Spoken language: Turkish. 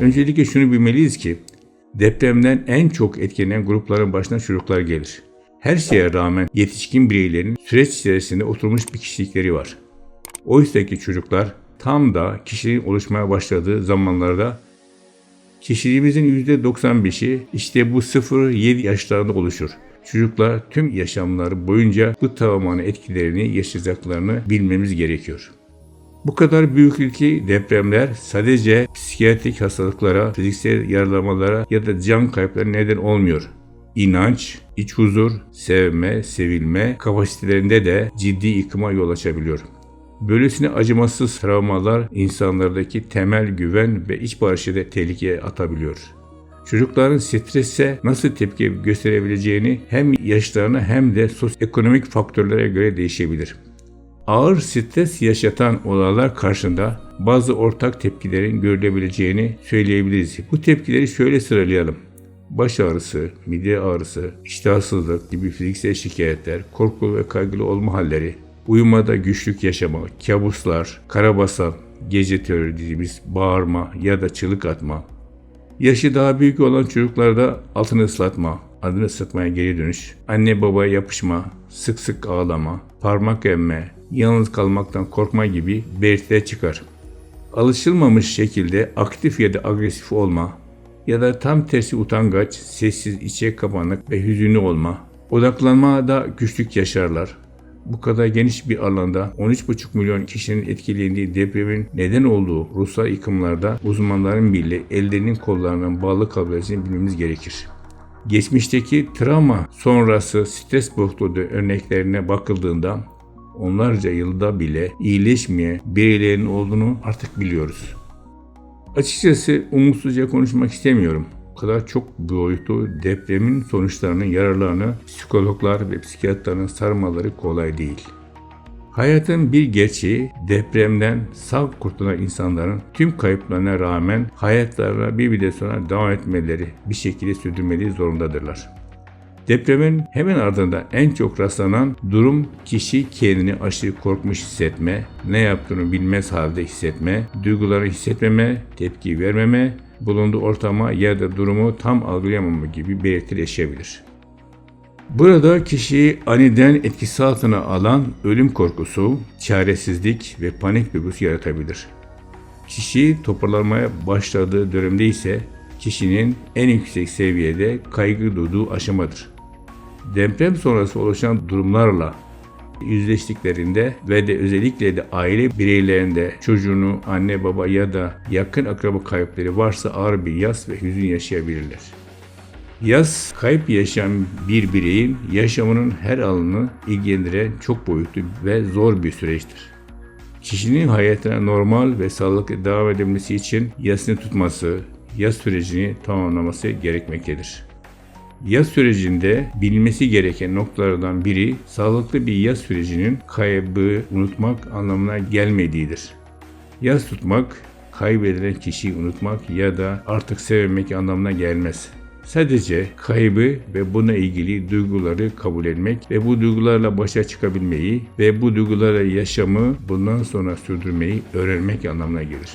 Öncelikle şunu bilmeliyiz ki depremden en çok etkilenen grupların başına çocuklar gelir. Her şeye rağmen yetişkin bireylerin süreç içerisinde oturmuş bir kişilikleri var. Oysa ki çocuklar tam da kişiliğin oluşmaya başladığı zamanlarda kişiliğimizin %95'i işte bu 0-7 yaşlarında oluşur. Çocuklar tüm yaşamları boyunca bu travmanın etkilerini yaşayacaklarını bilmemiz gerekiyor. Bu kadar büyüklükte depremler sadece psikiyatrik hastalıklara, fiziksel yaralamalara ya da can kayıpları neden olmuyor. İnanç, iç huzur, sevme, sevilme kapasitelerinde de ciddi yıkıma yol açabiliyor. Böylesine acımasız travmalar insanlardaki temel güven ve iç barışı da tehlikeye atabiliyor. Çocukların strese nasıl tepki gösterebileceğini hem yaşlarına hem de sosyoekonomik faktörlere göre değişebilir. Ağır stres yaşatan olaylar karşında bazı ortak tepkilerin görülebileceğini söyleyebiliriz. Bu tepkileri şöyle sıralayalım. Baş ağrısı, mide ağrısı, iştahsızlık gibi fiziksel şikayetler, korkulu ve kaygılı olma halleri, uyumada güçlük yaşama, kabuslar, karabasan, gece terörü dediğimiz bağırma ya da çığlık atma, Yaşı daha büyük olan çocuklarda altını ıslatma, adını ıslatmaya geri dönüş, anne babaya yapışma, sık sık ağlama, parmak emme, yalnız kalmaktan korkma gibi belirtiler çıkar. Alışılmamış şekilde aktif ya da agresif olma ya da tam tersi utangaç, sessiz, içe kapanık ve hüzünlü olma, odaklanmada güçlük yaşarlar. Bu kadar geniş bir alanda 13,5 milyon kişinin etkilendiği depremin neden olduğu ruhsal yıkımlarda uzmanların bile ellerinin kollarının bağlı kalabileceğini bilmemiz gerekir. Geçmişteki travma sonrası stres bozukluğu örneklerine bakıldığında onlarca yılda bile iyileşmeye bireylerin olduğunu artık biliyoruz. Açıkçası umutsuzca konuşmak istemiyorum. Kadar çok boyutlu depremin sonuçlarının yararlarını psikologlar ve psikiyatrların sarmaları kolay değil. Hayatın bir gerçeği depremden sağ kurtulan insanların tüm kayıplarına rağmen hayatlarına bir bir sonra devam etmeleri, bir şekilde sürdürmeleri zorundadırlar. Depremin hemen ardında en çok rastlanan durum kişi kendini aşırı korkmuş hissetme, ne yaptığını bilmez halde hissetme, duyguları hissetmeme, tepki vermeme, bulunduğu ortama ya da durumu tam algılayamama gibi belirtiler yaşayabilir. Burada kişiyi aniden etkisi altına alan ölüm korkusu, çaresizlik ve panik duygusu yaratabilir. Kişi toparlanmaya başladığı dönemde ise kişinin en yüksek seviyede kaygı duyduğu aşamadır. Deprem sonrası oluşan durumlarla yüzleştiklerinde ve de özellikle de aile bireylerinde çocuğunu anne baba ya da yakın akraba kayıpları varsa ağır bir yas ve hüzün yaşayabilirler. Yaz, kayıp yaşayan bir bireyin yaşamının her alanını ilgilendiren çok boyutlu ve zor bir süreçtir. Kişinin hayatına normal ve sağlıklı devam edebilmesi için yasını tutması, yaz sürecini tamamlaması gerekmektedir. Yaz sürecinde bilinmesi gereken noktalardan biri sağlıklı bir yaz sürecinin kaybı unutmak anlamına gelmediğidir. Yaz tutmak, kaybedilen kişiyi unutmak ya da artık sevmemek anlamına gelmez. Sadece kaybı ve buna ilgili duyguları kabul etmek ve bu duygularla başa çıkabilmeyi ve bu duygularla yaşamı bundan sonra sürdürmeyi öğrenmek anlamına gelir.